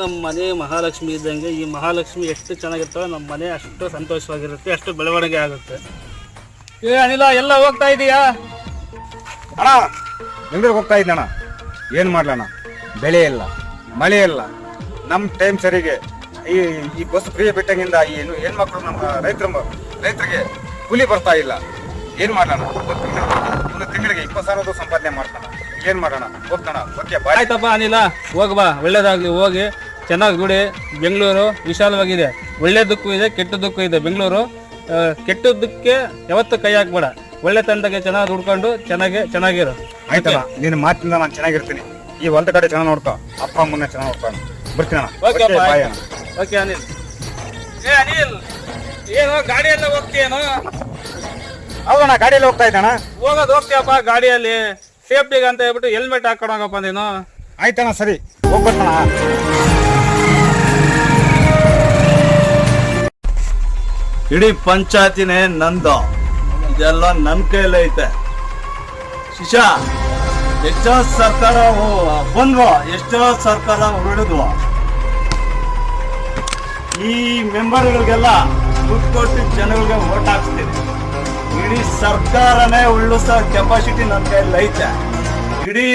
ನಮ್ಮ ಮನೆ ಮಹಾಲಕ್ಷ್ಮಿ ಇದ್ದಂಗೆ ಈ ಮಹಾಲಕ್ಷ್ಮಿ ಎಷ್ಟು ಚೆನ್ನಾಗಿರ್ತಾವೆ ನಮ್ಮ ಮನೆ ಅಷ್ಟು ಸಂತೋಷವಾಗಿರುತ್ತೆ ಅಷ್ಟು ಬೆಳವಣಿಗೆ ಆಗುತ್ತೆ. ಏ ಅನಿಲ ಎಲ್ಲ ಹೋಗ್ತಾ ಇದೀಯಾ? ಅಣ್ಣ ಬೆಂಗಳೂರಿಗೆ ಹೋಗ್ತಾ ಇದ್ದಣ್ಣ ಏನು ಮಾಡ್ಲಣ್ಣ ಬೆಳೆ ಇಲ್ಲ ಮಳೆ ಇಲ್ಲ. ನಮ್ಮ ಟೈಮ್ ಸರಿಗೆ ಈ ಈ ಬಸ್ ಫ್ರೀ ಬಿಟ್ಟಂಗಿಂದ ಏನು ಏನು ಹೆಣ್ಮಕ್ಳು ನಮ್ಮ ರೈತರ ರೈತರಿಗೆ ಕೂಲಿ ಬರ್ತಾ ಇಲ್ಲ. ಏನು ಮಾಡೋಣ ಒಂದು ತಿಂಗಳು ಒಂದು ತಿಂಗಳಿಗೆ ಇಪ್ಪತ್ತು ಸಾವಿರದ ಸಂಪಾದನೆ ಮಾಡ್ತಾನ. ಏನು ಮಾಡೋಣ ಹೋಗ್ತಾನ? ಓಕೆ ಬಾಯ್ ಆಯ್ತಪ್ಪ ಅನಿಲ ಹೋಗ್ಬಾ ಒಳ್ಳೇದಾಗ್ಲಿ ಹೋಗಿ. ಚೆನ್ನಾಗಿ ದುಡಿ ಬೆಂಗಳೂರು ವಿಶಾಲವಾಗಿದೆ. ಒಳ್ಳೇದಕ್ಕೂ ಇದೆ ಕೆಟ್ಟದಕ್ಕೂ ಇದೆ. ಬೆಂಗಳೂರು ಕೆಟ್ಟದಕ್ಕೆ ಕೆಟ್ಟದ್ದಕ್ಕೆ ಯಾವತ್ತೂ ಕೈ ಹಾಕ್ಬೇಡ. ಒಳ್ಳೆ ತಂಡಕ್ಕೆ ಚೆನ್ನಾಗಿ ದುಡ್ಕೊಂಡು ಚೆನ್ನಾಗಿ ಚೆನ್ನಾಗಿರು. ಆಯ್ತಲ್ಲ ನಿನ್ನ ಮಾತಿನಿಂದ ನಾನು ಚೆನ್ನಾಗಿರ್ತೀನಿ. ಈ ಹೊಲದ ಕಡೆ ಚೆನ್ನಾಗಿ ನೋಡ್ತಾ ಅಪ್ಪ ಅಮ್ಮನ್ನ ಚೆನ್ನಾಗಿ ನೋಡ್ತಾನೆ ಬರ್ತೀನಿ okay okay, bye okay Anil. ಏ ಅನಿಲ್ ಏನು ಗಾಡಿಯೆಲ್ಲ ಹೋಗ್ತೀಯೇನು? ಹೌದಣ್ಣ ಗಾಡಿಯಲ್ಲಿ ಹೋಗ್ತಾ ಇದ್ದಣ್ಣ ಹೋಗೋದು ಹೋಗ್ತೀಯಪ್ಪ ಗಾಡಿಯಲ್ಲಿ. ಸೇಫ್ಟಿಗೆ ಅಂತ ಹೇಳ್ಬಿಟ್ಟು ಹೆಲ್ಮೆಟ್ ಹಾಕೊಂಡು ಹೋಗಪ್ಪ ನೀನು. ಆಯ್ತಣ್ಣ ಸರಿ. ಹೋಗ್ಬರ್ತಣ ಇಡೀ ಪಂಚಾಯತಿನೇ ನಂದು. ಇದೆಲ್ಲ ನನ್ನ ಕೈಲೈತೆ ಶಿಶಾ ಎಷ್ಟೋ ಸರ್ಕಾರ ಬಂದ್ವ, ಎಷ್ಟೋ ಸರ್ಕಾರ ಉಳಿದ್ವು ಈ ಮೆಂಬರ್ಗಳಿಗೆಲ್ಲ ದುಡ್ಡು ಕೊಟ್ಟು ಜನಗಳಿಗೆ ಓಟ್ ಹಾಕ್ಸ್ತೀನಿ. ಇಡೀ ಸರ್ಕಾರನೇ ಉಳ್ಳಿಸೋ ಕೆಪಾಸಿಟಿ ನನ್ನ ಕೈಯಲ್ಲಿ ಐತೆ. ಇಡೀ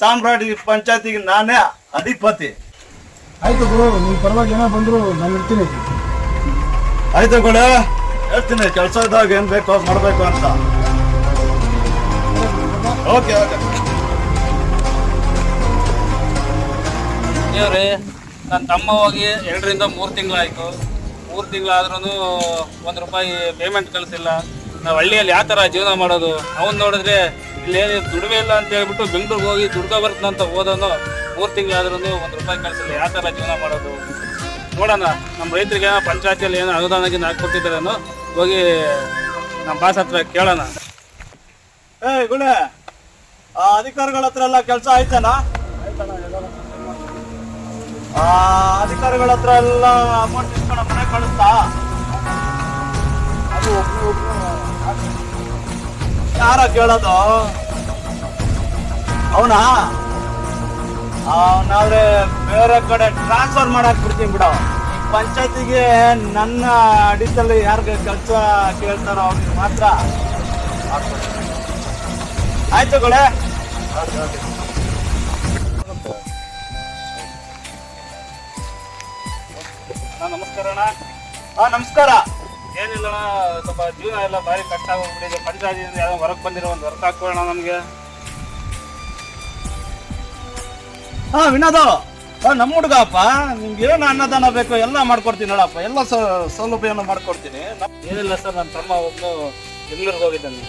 ಸಾಮ್ರಾಜ್ಯ ಪಂಚಾಯತಿಗೆ ನಾನೇ ಅಧಿಪತಿ. ಆಯ್ತು ಗುರು, ನೀವು ಪರವಾಗಿ ಏನೋ ಬಂದ್ರು ನಾನು ಇರ್ತೀನಿ. ಆಯ್ತು ಕೂಡ ಹೇಳ್ತೀನಿ ಕೆಲಸದಾಗ ಏನ್ ಬೇಕೋ ಮಾಡಬೇಕು ಅಂತ. Okay okay. ನನ್ನ ತಮ್ಮ ಹೋಗಿ ಎರಡರಿಂದ ಮೂರು ತಿಂಗಳಾಯ್ತು. ಮೂರು ತಿಂಗಳಾದ್ರೂ ಒಂದು ರೂಪಾಯಿ ಪೇಮೆಂಟ್ ಕಳಿಸಿಲ್ಲ. ನಾವು ಹಳ್ಳಿಯಲ್ಲಿ ಯಾವ ಥರ ಜೀವನ ಮಾಡೋದು? ಅವನು ನೋಡಿದ್ರೆ ಇಲ್ಲೇನು ದುಡಿಮೆ ಇಲ್ಲ ಅಂತ ಹೇಳ್ಬಿಟ್ಟು ಬೆಂಗಳೂರಿಗೆ ಹೋಗಿ ದುಡ್ಕೊ ಬರ್ತಾನಂತ ಹೋದನು ಮೂರು ತಿಂಗಳಾದ್ರೂ ಒಂದು ರೂಪಾಯಿ ಕಳಿಸಿಲ್ಲ. ಯಾವ ಥರ ಜೀವನ ಮಾಡೋದು? ನೋಡೋಣ. ನಮ್ಮ ರೈತರಿಗೆ ಪಂಚಾಯತಿಯಲ್ಲಿ ಏನೋ ಅನುದಾನಕ್ಕೆ ಅನ್ನೋ ಹೋಗಿ ನಮ್ಮ ಬಾಸ್ ಹತ್ರ ಕೇಳೋಣ. ಏ ಗುಳೆ, ಆ ಅಧಿಕಾರಿಗಳ ಹತ್ರ ಎಲ್ಲ ಕೆಲಸ ಆಯ್ತಾನ? ಆ ಅಧಿಕಾರಿಗಳ ಹತ್ರ ಎಲ್ಲ ಅಮೌಂಟ್ ಇಸ್ಕೊಂಡು ಮನೆ ಕಳಿಸ್ತಾ? ಅದು ಯಾರ ಕೇಳೋದು? ಅವನಾ? ಅವನಾದ್ರೆ ಬೇರೆ ಕಡೆ ಟ್ರಾನ್ಸ್ಫರ್ ಮಾಡಕ್ ಬಿಡ್ತೀನಿ ಬಿಡ. ಪಂಚಾಯತಿಗೆ ನನ್ನ ಅಡಿತಲ್ಲಿ ಯಾರಿಗೆ ಕೆಲಸ ಕೇಳ್ತಾರೋ ಅವ್ರಿಗೆ ಮಾತ್ರ. ಆಯ್ತು ಕಡೆ ನಮಸ್ಕಾರ ಅಣ್ಣ. ಹಾ ನಮಸ್ಕಾರ. ಏನಿಲ್ಲ ಸ್ವಲ್ಪ ಜೀವನ ಎಲ್ಲ ಭಾರಿ ಕಷ್ಟ ಆಗೋಗ್ಬಿಟ್ಟಿದೆ. ಪಂಚಾಯತಿಯಿಂದ ಯಾವ್ದೋ ಹೊರಗೆ ಬಂದಿರೋ ಒಂದು ವರ್ಕ್ ಹಾಕೋಣ ನಮಗೆ. ಹಾ ವಿನೋದ ನಮ್ಮ ಹುಡುಗಪ್ಪ, ನಿಮ್ಗೆ ಏನು ಅನ್ನದಾನ ಬೇಕು ಎಲ್ಲ ಮಾಡ್ಕೊಡ್ತೀನಿ ನೋಡಪ್ಪ. ಎಲ್ಲ ಸೌಲಭ್ಯವನ್ನು ಮಾಡ್ಕೊಡ್ತೀನಿ. ಏನಿಲ್ಲ ಸರ್ ನನ್ನ ತಮ್ಮ ಒಬ್ಬನು ಬೆಂಗಳೂರಿಗೆ ಹೋಗಿದ್ದಾನೆ.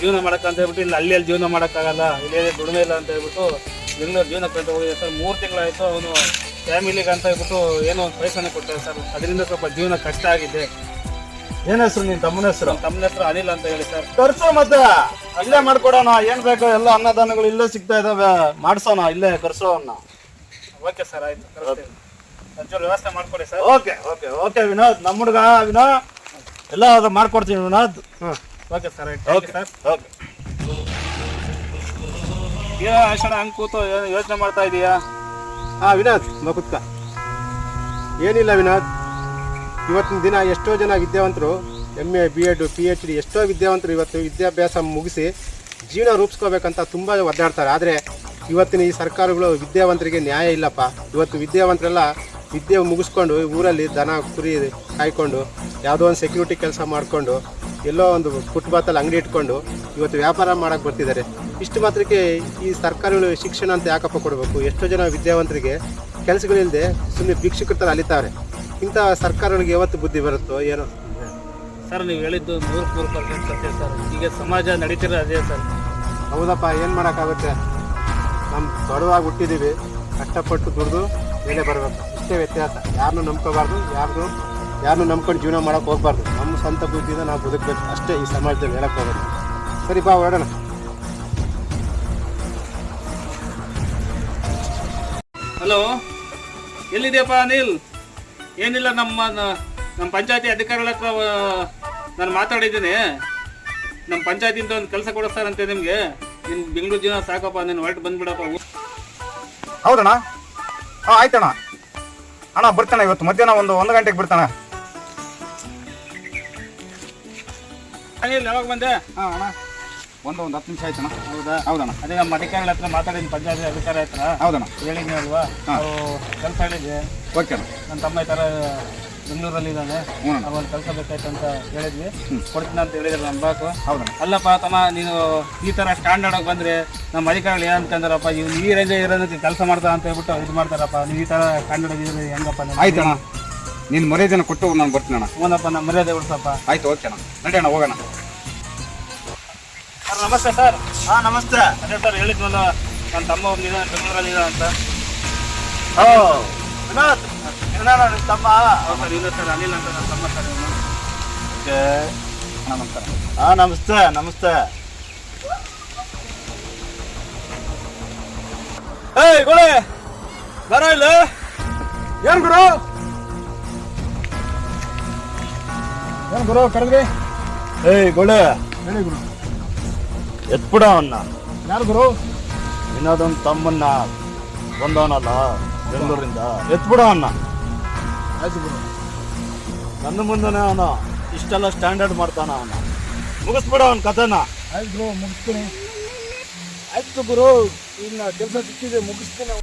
ಜೀವನ ಮಾಡಕ್ಕಂತ ಹೇಳ್ಬಿಟ್ಟು ಇಲ್ಲಿ ಅಲ್ಲಿ ಜೀವನ ಮಾಡೋಕ್ಕಾಗಲ್ಲ ಇಲ್ಲಿ ದುಡಿಮೆ ಇಲ್ಲ ಅಂತ ಹೇಳ್ಬಿಟ್ಟು ಬೆಂಗ್ಳೂರು ಜೀವನ ಅಂತ ಹೋಗಿದೆ ಸರ್. ಮೂರು ತಿಂಗಳಾಯಿತು ಅವನು ಫ್ಯಾಮಿಲಿಗೆ ಅಂತ ಹೇಳ್ಬಿಟ್ಟು ಏನೋ ಒಂದು ಪೈಸಾನೆ ಕೊಟ್ಟಾರೆ ಸರ್. ಅದರಿಂದ ಸ್ವಲ್ಪ ಜೀವನ ಕಷ್ಟ ಆಗಿದೆ. ಏನ್ ಹೆಸರು ನಿನ್ ತಮ್ಮನ ಹೆಸರು? ತಮ್ಮನ ಹೆಸರು ಅನಿಲ್ ಅಂತ ಹೇಳಿ ಸರ್. ಕರ್ಸೋ ಮತ್ತೆ. ಇಲ್ಲೇ ಮಾಡ್ಕೊಡೋಣ. ಏನ್ ಬೇಕೋ? ಎಲ್ಲ ಅನ್ನದಾನಗಳು ಇಲ್ಲೇ ಸಿಗ್ತಾ ಇದಾವೆ. ಮಾಡ್ಸೋಣ. ಇಲ್ಲೇ ಕರ್ಸೋಣ ಓಕೆ ಸರ್ ಆಯ್ತು. ಕಳಿಸ್ತೀನಿ. ಒಂಚೂರು ವ್ಯವಸ್ಥೆ ಮಾಡ್ಕೊಡಿ sir. Okay okay okay Vinod. ನಮ್ಮ ಹುಡುಗ ವಿನೋ ಎಲ್ಲ ಅದು ಮಾಡ್ಕೊಡ್ತೀನಿ ವಿನೋದ್. ಹ್ಮ್. ಓಕೆ ಸರ್ ಆಯ್ತು. Okay sir. ಓಕೆ. ಏ ಅಷ್ಟಣ ಹಂಗೆ ಕೂತು ಯೋಚನೆ ಮಾಡ್ತಾ ಇದೀಯಾ? ಹಾ ವಿನೋದ್ ಬಾ ಏನಿಲ್ಲ ವಿನೋದ್. ಇವತ್ತಿನ ದಿನ ಎಷ್ಟೋ ಜನ ವಿದ್ಯಾವಂತರು M A B Ed P H D ಎಷ್ಟೋ ವಿದ್ಯಾವಂತರು ಇವತ್ತು ವಿದ್ಯಾಭ್ಯಾಸ ಮುಗಿಸಿ ಜೀವನ ರೂಪಿಸ್ಕೋಬೇಕಂತ ತುಂಬ ಒದ್ದಾಡ್ತಾರೆ. ಆದರೆ ಇವತ್ತಿನ ಈ ಸರ್ಕಾರಗಳು ವಿದ್ಯಾವಂತರಿಗೆ ನ್ಯಾಯ ಇಲ್ಲಪ್ಪ. ಇವತ್ತು ವಿದ್ಯಾವಂತರೆಲ್ಲ ವಿದ್ಯೆ ಮುಗಿಸ್ಕೊಂಡು ಊರಲ್ಲಿ ದನ, ಕುರಿ ಕಾಯ್ಕೊಂಡು, ಯಾವುದೋ ಒಂದು ಸೆಕ್ಯೂರಿಟಿ ಕೆಲಸ ಮಾಡಿಕೊಂಡು, ಎಲ್ಲೋ ಒಂದು ಫುಟ್ಪಾತಲ್ಲಿ ಅಂಗಡಿ ಇಟ್ಕೊಂಡು ಇವತ್ತು ವ್ಯಾಪಾರ ಮಾಡೋಕ್ಕೆ ಬರ್ತಿದ್ದಾರೆ. ಇಷ್ಟು ಮಾತ್ರಕ್ಕೆ ಈ ಸರ್ಕಾರಗಳು ಶಿಕ್ಷಣ ಅಂತ ಯಾಕಪ್ಪ ಕೊಡಬೇಕು? ಎಷ್ಟೋ ಜನ ವಿದ್ಯಾವಂತರಿಗೆ ಕೆಲಸಗಳಿಲ್ಲದೆ ಸುಮ್ಮನೆ ಭಿಕ್ಷುಕರ ಥರ ಅಲಿತಾವ್ರೆ ಇಂಥ ಸರ್ಕಾರಗಳಿಗೆ ಯಾವತ್ತು ಬುದ್ಧಿ ಬರುತ್ತೋ ಏನೋ? ಸರ್ ನೀವು ಹೇಳಿದ್ದು ನೂರು ನೂರು ಪರ್ಸೆಂಟ್ ಸತ್ಯ ಸರ್. ಈಗ ಸಮಾಜ ನಡೀತಿರೋ ಅದೇ ಸರ್. ಹೌದಪ್ಪ ಏನು ಮಾಡೋಕ್ಕಾಗುತ್ತೆ? ನಮ್ಮ ಬಡವಾಗಿ ಹುಟ್ಟಿದ್ದೀವಿ ಕಷ್ಟಪಟ್ಟು ದುಡಿದು ಮೇಲೆ ಬರಬೇಕು. ಇಷ್ಟೇ ವ್ಯತ್ಯಾಸ. ಯಾರನ್ನೂ ನಂಬ್ಕೋಬಾರ್ದು ಯಾರನ್ನೂ ಯಾರನ್ನೂ ನಂಬ್ಕೊಂಡು ಜೀವನ ಮಾಡೋಕೆ ಹೋಗ್ಬಾರ್ದು. ನಮ್ಮ ಸ್ವಂತ ಬುದ್ಧಿಯಿಂದ ನಾವು ಬದುಕಬೇಕು. ಅಷ್ಟೇ ಈ ಸಮಾಜದಲ್ಲಿ ಹೇಳಕ್ಕೆ ಹೋಗೋದು. ಸರಿ ಬಾ ಹೊರಡೋಣ ಹಲೋ ಎಲ್ಲಿದೆಯಪ್ಪ ಅನಿಲ್? ಏನಿಲ್ಲ ನಮ್ಮ ನಮ್ಮ ಪಂಚಾಯತಿ ಅಧಿಕಾರಿಗಳ ಹತ್ರ ನಾನು ಮಾತಾಡಿದ್ದೀನಿ. ನಮ್ಮ ಪಂಚಾಯತಿಯಿಂದ ಒಂದು ಕೆಲಸ ಕೊಡಿಸ್ತಾರಂತೆ ನಿಮಗೆ. ನಿನ್ನ ಬೆಂಗಳೂರು ಜೀವನ ಸಾಕಪ್ಪ ನೀನು ಹೊರಟು ಬಂದ್ಬಿಡಪ್ಪ. ಹೌದಣ್ಣ? ಹಾಂ ಆಯ್ತಣ್ಣ. ಅಣ್ಣ ಬರ್ತಾನೆ ಇವತ್ತು. ಮಧ್ಯಾಹ್ನ ಒಂದು ಒಂದು ಗಂಟೆಗೆ ಬಿಡ್ತಾನೆ ಏನಿಲ್ಲ ಯಾವಾಗ ಬಂದೆ? ಹಾಂ ಅಣ್ಣ. ಒಂದು ಒಂದು ಹತ್ತು ನಿಮಿಷ ಆಯ್ತಣ್ಣ. ಹೌದಾ? ಹೌದಣ್ಣ. ಅದೇ ನಮ್ಮ ಅಧಿಕಾರಿಗಳ ಹತ್ರ ಮಾತಾಡಿದ್ದೀನಿ ಪಂಚಾಯತ್ ಅಧಿಕಾರಿ ಹತ್ರ. ಹೌದಣ್ಣ. ಹೇಳಿದ್ನಿ ಅಲ್ವಾ? ಅವರು ನಾವು ಕೆಲಸ ಹೇಳಿದ್ವಿ ಓಕೆ ಅಣ್ಣ. ನನ್ನ ತಮ್ಮ ಈ ಥರ ಬೆಂಗಳೂರಲ್ಲಿ ಇದ್ದಾನೆ. ಅಣ್ಣ. ಕೆಲಸ ಬೇಕಾಯ್ತು ಅಂತ ಹೇಳಿದ್ವಿ. ಕೊಡ್ತೀನಿ ಅಂತ ಹೇಳಿದ್ರು ನಮ್ಮ ಬಾಕು. ಹೌದಣ್ಣ. ಅಲ್ಲಪ್ಪ ತಮ್ಮ ನೀನು ಈ ಥರ ಸ್ಟ್ಯಾಂಡರ್ಡ್ ಆಗಿ ಬಂದರೆ ನಮ್ಮ ಅಧಿಕಾರಿಗಳು ಏನಂತಂದ್ರಪ್ಪ ಇವ್ನು ಈ ರೇಂಜ್ ಇರೋದಕ್ಕೆ ಕೆಲಸ ಮಾಡ್ತಾ ಅಂತ ಹೇಳ್ಬಿಟ್ಟು ಇದು ಮಾಡ್ತಾರಪ್ಪ. ನೀವು ಈ ಥರ ಸ್ಟ್ಯಾಂಡರ್ಡ್ ಆಗಿದ್ರೆ ಹೆಂಗಪ್ಪ ಆಯ್ತಣ್ಣ. ನೀನು ಮರ್ಯಾದೆನ ಕೊಟ್ಟು ನಾನು ಬರ್ತೀನಿ ಅಣ್ಣ ಹ್ಞೂನಪ್ಪ ನಮ್ಮ ಮರ್ಯಾದೆ ಬಿಡ್ಸಪ್ಪ ಆಯ್ತು ಓಕೆ ಅಣ್ಣ. ನಡಿ ಅಣ್ಣ ಹೋಗೋಣ. ಸರ್ ನಮಸ್ತೆ ಸರ್. ಹಾ ನಮಸ್ತೆ. ಅದೇ ಸರ್ ಹೇಳಿದ್ನಲ್ಲ ನನ್ನ ತಮ್ಮ ಒಬ್ಬನಿದ ಬೆಂಗಳೂರಲ್ಲಿ ಇದ ಅಂತ. ಓ ವಿನೋದ್. ಇವನಾನ ನಿಮ್ಮ ತಮ್ಮ? ಹೌದು ಸರ್ ಇಲ್ಲ ಸರ್ ಅನಿಲ್ ಅಂತ ನನ್ನ ತಮ್ಮ ಸರ್ ಇವನು. ಓಕೆ. ನಮಸ್ಕಾರ ಹಾ ನಮಸ್ತೆ ನಮಸ್ತೆ. ಏಯ್ ಗುಳೆ ಬರೋ ಇಲ್ಲ? ಏನು ಗುರು? ಏನು ಗುರು ಕರೆದ್ರಿ? ಏಯ್ ಗುಳೆ ಹೇಳಿ ಗುರು. ಎತ್ಬಿಡ ಅವನ್ನ. ಯಾರು ಗುರು? ವಿನೋದನ್ ತಮ್ಮನ್ನ ಬಂದವನಲ್ಲ ಬೆಂಗಳೂರಿಂದ. ಎತ್ಬಿಡ ಅವನ್ನ. ಆಯ್ತು ಗುರು. ನನ್ನ ಮುಂದೆ ಅವನು ಇಷ್ಟೆಲ್ಲ ಸ್ಟ್ಯಾಂಡರ್ಡ್ ಮಾಡ್ತಾನ ಅವನ. ಮುಗಿಸ್ಬಿಡ ಅವನ ಕಥೆನ. ಆಯ್ತು ಗುರು ಮುಗಿಸ್ತೀನಿ. ಆಯ್ತು ಗುರು ಇನ್ನ ಕೆಲಸ ಸಿಕ್ಕಿದೆ ಮುಗಿಸ್ತೀನಿ.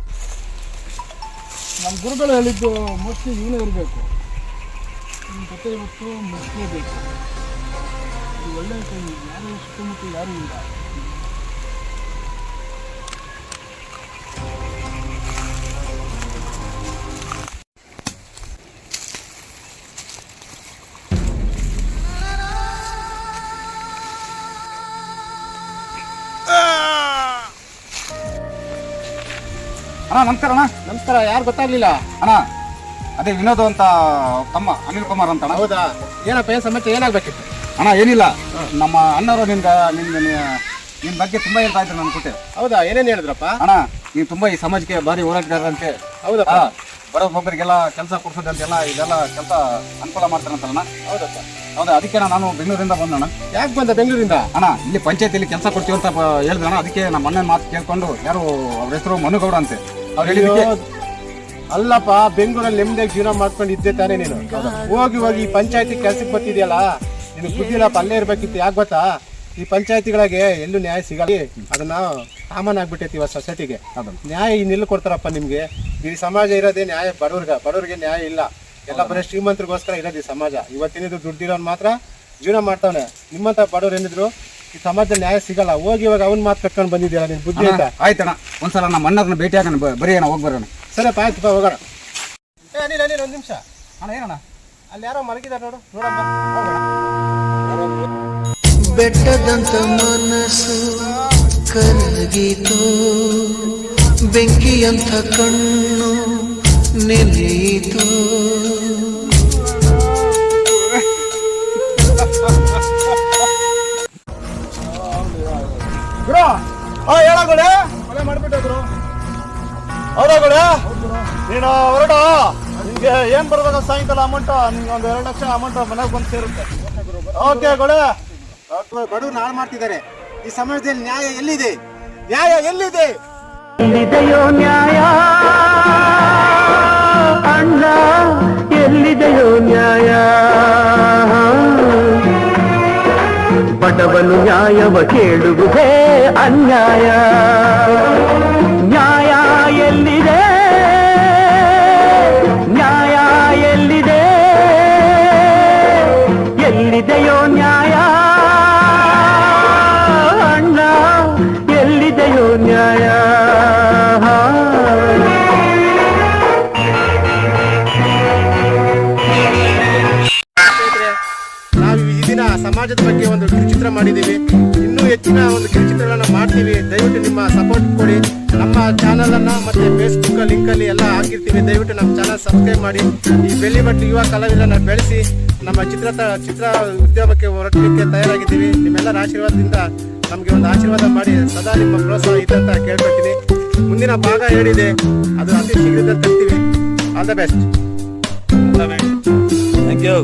ನಮ್ಮ ಗುರುಗಳು ಹೇಳಿದ್ದು ಮೋಸ್ಟ್ಲಿ ನೀನೇ ಇರಬೇಕು. ನಿಮ್ಮ ಕತೆ ಇವತ್ತು ಮುಗಿಸ್ಲೇಬೇಕು. ಟೈಮ್ ಕೈ ಯಾರು ಸುತ್ತಮುತ್ತ ಯಾರೂ ಇಲ್ಲ. ಅಣ್ಣ ನಮಸ್ಕಾರ ಅಣ್ಣ. ನಮಸ್ಕಾರ ಯಾರು ಗೊತ್ತಾಗ್ಲಿಲ್ಲ? ಅಣ್ಣ ಅದೇ ವಿನೋದ್ ಅಂತ ತಮ್ಮ ಅನಿಲ್ ಕುಮಾರ್ ಅಂತ ಅಣ್ಣ. ಹೌದಾ? ಏನಪ್ಪ ಏನ್ ಸಮಸ್ಯೆ ಏನಾಗ್ಬೇಕಿತ್ತು? ಅಣ್ಣ ಏನಿಲ್ಲ. ನಮ್ಮ ಅಣ್ಣವರು ನಿನ್ಗ ನಿಮ್ಮ ನಿಮ್ಮ ಬಗ್ಗೆ ತುಂಬಾ ಹೇಳ್ತಾ ಇದ್ರು ನಾನು ಕೊಟ್ಟೆ ಹೌದಾ? ಏನೇನು ಹೇಳಿದ್ರಪ್ಪ? ಅಣ್ಣ ನೀವು ತುಂಬಾ ಈ ಸಮಾಜಕ್ಕೆ ಭಾರಿ ಹೋರಾಟಗಾರರಂತೆ. ಹೌದಪ್ಪ. ಬರೋ ಬಡವೊಬ್ಬರಿಗೆಲ್ಲ ಕೆಲಸ ಕೊಡ್ಸೋದಂತೆಲ್ಲ ಇದೆಲ್ಲ ಕೆಲಸ ಅನುಕೂಲ ಮಾಡ್ತಾರಂತಲ್ಲ ಹೌದಪ್ಪ. ಹೌದಾ? ಅದಕ್ಕೆ ನಾನು ಬೆಂಗಳೂರಿಂದ ಬಂದಣ್ಣ ಯಾಕೆ ಬಂದ ಬೆಂಗಳೂರಿಂದ? ಅಣ್ಣ ಇಲ್ಲಿ ಪಂಚಾಯತಿಲಿ ಕೆಲಸ ಕೊಡ್ತೀವಿ ಅಂತ ಹೇಳಿದ್ರಣ್ಣ ಅದಕ್ಕೆ ನಮ್ಮ ಅಣ್ಣನ ಮಾತು ಕೇಳ್ಕೊಂಡು ಯಾರು ಅವ್ರ ಹೆಸರು ಮನುಗೌಡ ಅಂತೆ. ಅವ್ರು ಹೇಳಿದ್ದಕ್ಕೆ ಅಲ್ಲಪ್ಪ ಬೆಂಗಳೂರಲ್ಲಿ ನೆಮ್ಮದಿಯಾಗಿ ಜೀವನ ಮಾಡ್ಕೊಂಡು ಇದ್ದೆ ತಾನೇ ನೀನು. ಹೋಗಿ ಹೋಗಿ ಈ ಪಂಚಾಯತಿ ಕೆಲಸಕ್ಕೆ ಬರ್ತಿದ್ಯಲ್ಲ? ನೀನು ಇಲ್ಲಪ್ಪ ಅಲ್ಲೇ ಇರ್ಬೇಕಿತ್ತು ಯಾಕೆ ಗೊತ್ತಾ? ಈ ಪಂಚಾಯತಿಗಳಿಗೆ ಎಲ್ಲೂ ನ್ಯಾಯ ಸಿಗಲಿ ಅದನ್ನ ಕಾಮನ್ ಆಗ್ಬಿಟ್ಟೈತಿ ಇವಾಗ ಸೊಸೈಟಿಗೆ. ನ್ಯಾಯ ಇನ್ನೆಲ್ಲ ಕೊಡ್ತಾರಪ್ಪ ನಿಮ್ಗೆ. ಈ ಸಮಾಜ ಇರೋದೇ ನ್ಯಾಯ ಬಡವ್ರಿಗೆ ಬಡವ್ರಿಗೆ ನ್ಯಾಯ ಇಲ್ಲ. ಎಲ್ಲ ಬರೀ ಶ್ರೀಮಂತರಿಗೋಸ್ಕರ ಇರೋದು ಈ ಸಮಾಜ. ಇವತ್ತಿನಿದು ದುಡ್ಡಿರೋನ್ ಮಾತ್ರ ಜೀವನ ಮಾಡ್ತಾವನೆ. ನಿಮ್ಮಂತ ಬಡವ್ರು ಏನಿದ್ರು ಈ ಸಮಾಜದ ನ್ಯಾಯ ಸಿಗಲ್ಲ. ಹೋಗಿ ಇವಾಗ ಅವ್ನ ಮಾತು ಕಟ್ಕೊಂಡು ಬಂದಿದ್ಯಾ ನಿನ್ ಬುದ್ಧಿ ಅಂತ? ಆಯ್ತಣ್ಣ. ಒಂದ್ಸಲ ನಮ್ಮ ಅಣ್ಣರನ್ನ ಭೇಟಿ ಆಗೋಣ. ಬ- ಬರೀ ಅಣ್ಣ ಹೋಗಿ ಬರೋಣ. ಸರಪ್ಪ ಆಯ್ತು ಬಾ ಹೋಗೋಣ. ಏ ಅನಿಲ್ ಅನಿಲ್ ಒಂದು ನಿಮಿಷ. ಅಣ್ಣ ಏನಣ್ಣ? ಅಲ್ಲಿ ಯಾರೋ ಮಲಗಿದಾರೆ ನೋಡು. ನೋಡಮ್ಮ ಹೋಗೋಣ. ಬೆಟ್ಟದಂತ ಮನಸ್ಸು ಕರಗಿತು. ಬೆಂಕಿಯಂತ ಕಣ್ಣು ನೆನೆಯಿತು. ಗುರು, ಆ, ಹೇಳ ಗುಳೆ ಕೊಲೆ ಮಾಡ್ಬಿಟ್ಟೆ ಗುರು. ಹೌದಾ ಗುಳೆ ನೀನು ಹೊರಡ. ಏನ್ ಬರ್ಬೇಕು ಸಾಯಂಕಾಲ ಅಮೌಂಟ್ ನಿಮ್ಗೆ ಒಂದು ಎರಡು ಲಕ್ಷ ಅಮೌಂಟ್ ಮನೆಗೆ ಬಂದು ಸೇರುತ್ತೆ. ಓಕೆ ಗುಳೆ ಬಡವ್ರು ಹಾಳು ಮಾಡ್ತಿದ್ದಾರೆ. ಈ ಸಮಾಜದಲ್ಲಿ ನ್ಯಾಯ ಎಲ್ಲಿದೆ? ನ್ಯಾಯ ಎಲ್ಲಿದೆ? ಎಲ್ಲಿದೆಯೋ ನ್ಯಾಯ? ಅಣ್ಣ, ಎಲ್ಲಿದೆಯೋ ನ್ಯಾಯ? ಬಡವನು ನ್ಯಾಯವ ಕೇಳುವುದೇ ಅನ್ಯಾಯ. ಸಪೋರ್ಟ್ ಕೊಡಿ ನಮ್ಮ ಚಾನಲ್ ಅನ್ನ ಮತ್ತೆ ಫೇಸ್ಬುಕ್ ಲಿಂಕ್ ಅಲ್ಲಿ ಎಲ್ಲ ಹಾಕಿರ್ತೀವಿ ದಯವಿಟ್ಟು ನಮ್ಮ ಚಾನಲ್ ಸಬ್ಸ್ಕ್ರೈಬ್ ಮಾಡಿ. ಈ ಬೆಳ್ಳಿ ಬಟ್ಟಲು ಯುವ ಕಲಾವಿದರನ್ನ ಬೆಳೆಸಿ ನಮ್ಮ ಚಿತ್ರ ಚಿತ್ರ ಉದ್ಯಮಕ್ಕೆ ಹೊರಟಲಿಕ್ಕೆ ತಯಾರಾಗಿದ್ದೀವಿ. ನಿಮ್ಮೆಲ್ಲರ ಆಶೀರ್ವಾದದಿಂದ ನಮಗೆ ಒಂದು ಆಶೀರ್ವಾದ ಮಾಡಿ, ಸದಾ ನಿಮ್ಮ ಪ್ರೋತ್ಸಾಹ ಇದೆ ಅಂತ ಕೇಳ್ಕೊಳ್ತೀನಿ. ಮುಂದಿನ ಭಾಗ ಹೇಳಿದೆ. ಅದು ಅತಿ ಶೀಘ್ರದಲ್ಲಿ ತರ್ತೀವಿ. All the best thank you